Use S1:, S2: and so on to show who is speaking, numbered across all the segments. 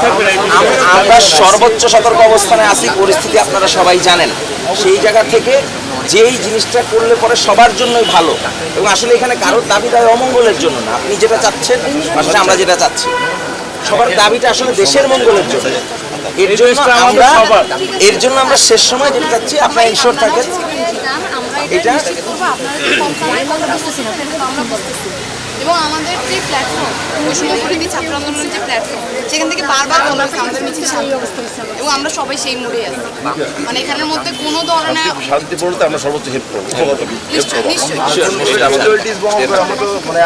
S1: আম- আমরা সর্বোচ্চ সতর্ক অবস্থানে আছি পরিস্থিতি আপনারা সবাই জানেন। সেই জায়গা থেকে যেই জিনিসটা করলে পরে সবার জন্যই ভালো। এবং আসলে এখানে কারোর দাবি দাবি অমঙ্গলের জন্য না। আপনি যেটা চাচ্ছেন আসলে আমরা যেটা চাচ্ছি। সবার দাবিটা আসলে দেশের মঙ্গলের জন্য। এর জন্য আমরা এর জন্য আমরা শেষ সময় যেটা চাচ্ছি। আপনারা ইনশোর থাকেন। এটা
S2: এটা আমরা বুঝতেছি না কিন্তু আমরা বুঝতেছি এবং আমাদের যে প্ল্যাটফর্ম ছাত্র আন্দোলনের যে প্ল্যাটফর্ম সেখান থেকে বারবার বলা হয়েছে আমাদের মিছিল শান্তি অবস্থা এবং আমরা সবাই সেই মোড়ে আছি। মানে এখানের মধ্যে কোনো ধরনের
S3: শান্তিপূর্ণতে আমরা সর্বোচ্চ হেল্প করব। মানে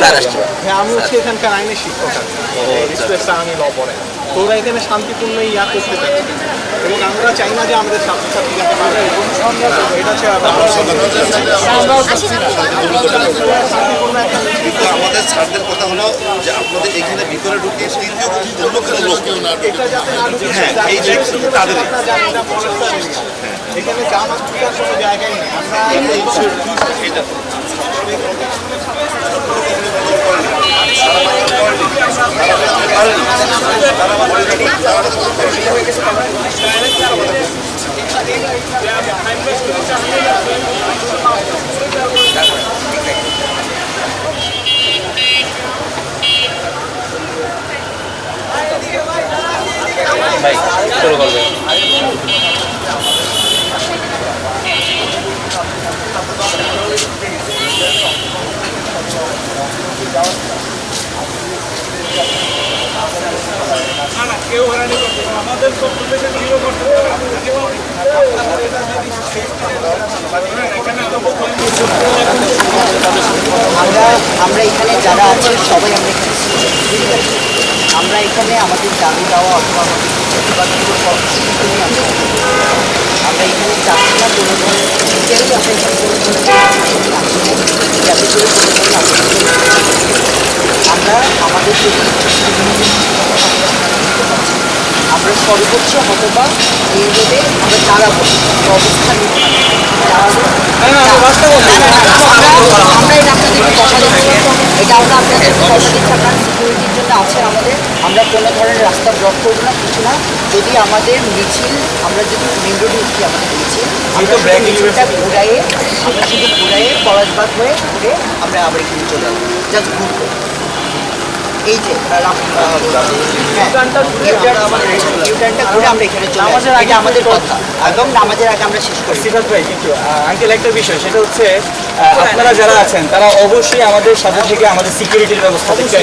S1: স্যার আসছে
S4: হ্যাঁ আমি হচ্ছে এখানকার আইনের শিক্ষক। স্পেসটা আমি ল পড়ে ওরা এখানে শান্তিপূর্ণ ইয়া করতে চাই এবং আমরা চাই না যে আমাদের ছাত্রছাত্রী যাতে এটা। শান্তিপূর্ণ একটা
S3: কিন্তু আমাদের স্যারদের কথা হলো যে আপনাদের এখানে ভিতরে ঢুকে তৃতীয় অন্য লোক
S4: এটা যাতে না ঢুকে
S3: এই যে শুধু তাদের।
S4: আপনারা জানেন না পিটার কোনো জায়গায় নেই আমরা
S5: আমরা এখানে যারা আছি সবাই আমরা? আমরা এখানে আমাদের দাবি দেওয়া অথবা আমাদের আমরা আমরা এখানে চাচ্ছি না কোনো ধরনের যাতে এখানে যাতে করে আমরা আমাদের আমরা সর্বোচ্চ হতবা এই রোডে আমরা দাঁড়াবো অবস্থান দাঁড়াবো আমরা আমরা এটা কথা এটা আমরা আপনাদেরকে কথা দিচ্ছি আপনার সিকিউরিটির জন্য আছে আমাদের আমরা কোনো ধরনের রাস্তা ব্লক করব না কিছু না। যদি আমাদের মিছিল আমরা যদি মেন রোডে উঠি আমাদের মিছিল আমরা মিছিলটা ঘুরাইয়ে আমরা শুধু ঘুরাইয়ে পলাশবাগ হয়ে ঘুরে আমরা আবার এখানে চলে যাব জাস্ট ঘুরবো। এই যে আমরা এখানে চলে এটা আমাদের কথা। একদম নামাজের আগে আমরা শেষ করি।
S6: সিফাত ভাই কিন্তু আঙ্কেল একটা বিষয় সেটা হচ্ছে আপনারা যারা আছেন তারা অবশ্যই আমাদের সাথে থেকে আমাদের সিকিউরিটির ব্যবস্থা দেখতে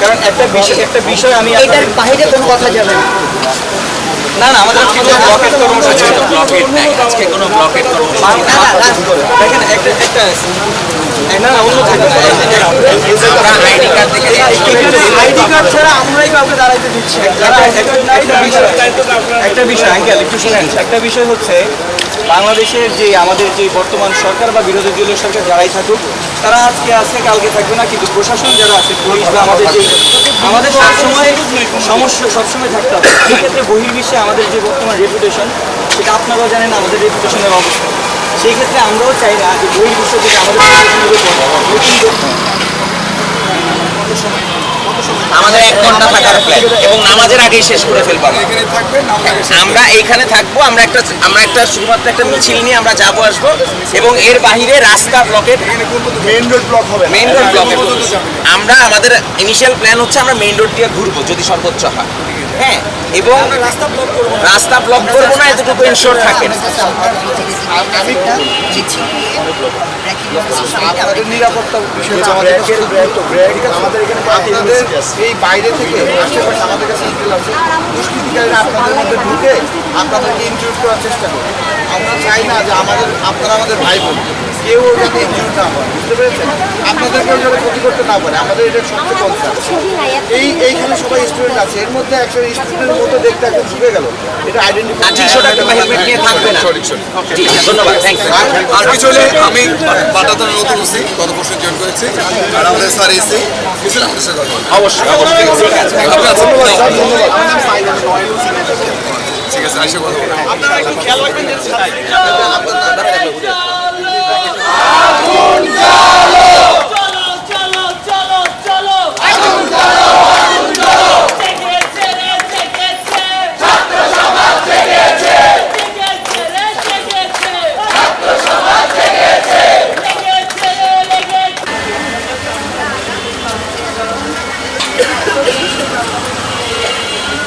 S6: কারণ একটা বিষয় একটা বিষয় আমি
S5: এটার বাইরে কোনো কথা যাবে না।
S6: না না আমাদের কিন্তু ব্লকেট কর্মসূচি
S1: ব্লকেট নাই। আজকে কোনো ব্লকেট কর্মসূচি।
S6: দেখেন একটা একটা না না অন্য থাকবে
S1: আমরা আইডি কার্ড দেখে
S6: আইডি কার্ড ছাড়া আমরাই কাউকে দাঁড়াইতে দিচ্ছি একটা- বিষয় একটা বিষয় আঙ্কেল একটু শুনেন। একটা বিষয় হচ্ছে বাংলাদেশের যে আমাদের যে বর্তমান সরকার বা বিরোধী দলীয় সরকার যারাই থাকুক, তারা আজকে আছে, কালকে থাকবে না, কিন্তু প্রশাসন যারা আছে, পুলিশ বা আমাদের যে আমাদের সবসময় সমস্যা সবসময় থাকতে হবে। সেক্ষেত্রে বহির্বিশ্বে আমাদের যে বর্তমান রেপুটেশন সেটা আপনারাও জানেন, আমাদের রেপুটেশনের অবস্থা। সেই ক্ষেত্রে আমরাও চাই না যে বহির্বিশ্ব থেকে আমাদের নতুন
S1: আমাদের এক ঘণ্টা থাকার প্ল্যান এবং নামাজের আগেই শেষ করে ফেলব আমরা। এইখানে থাকব আমরা একটা আমরা একটা শুধুমাত্র একটা মিছিল নিয়ে আমরা যাব আসব এবং এর বাহিরে রাস্তা ব্লকের
S3: মেইন রোড ব্লক হবে
S1: মেইন রোড ব্লকেট আমরা আমাদের ইনিশিয়াল প্ল্যান হচ্ছে আমরা মেইন রোড দিয়ে ঘুরবো যদি সর্বোচ্চ হয়। হ্যাঁ এবং রাস্তা ব্লক করব না। এতটুকু ইনশোর
S5: আমি
S3: নিরাপত্তা বিষয় আমাদের আমাদের এই বাইরে থেকে আশেপাশে আমাদের কাছে দুষ্কৃতিকারীরা আপনাদের মধ্যে ঢুকে আপনাদেরকে ইনক্লুড করার চেষ্টা করে আমরা চাই না যে আমাদের আপনারা আমাদের ভাই বোন। কেউ যাতে ইনক্লুড না হয় বুঝতে পেরেছেন? আপনাদেরকেও যাতে ক্ষতি করতে না পারে আমাদের এটা সবচেয়ে কনসার্ন এই এইখানে সবাই স্টুডেন্ট আছে এর মধ্যে একজন স্টুডেন্টের মতো দেখতে একজন ঢুকে গেল। এটা আইডেন্টিফাই
S1: টি-শার্ট হেলমেট নিয়ে থাকবে না। ধন্যবাদ থ্যাংক ইউ
S7: আর কিছু হলে আমি বাটাতনে নতুন গত বছর জয়েন করেছি। আর আমাদের স্যার এসি কিছু আমাদের সাথে কথা
S1: অবশ্যই অবশ্যই। ঠিক আছে
S7: কথা
S4: আপনারা একটু খেয়াল রাখবেন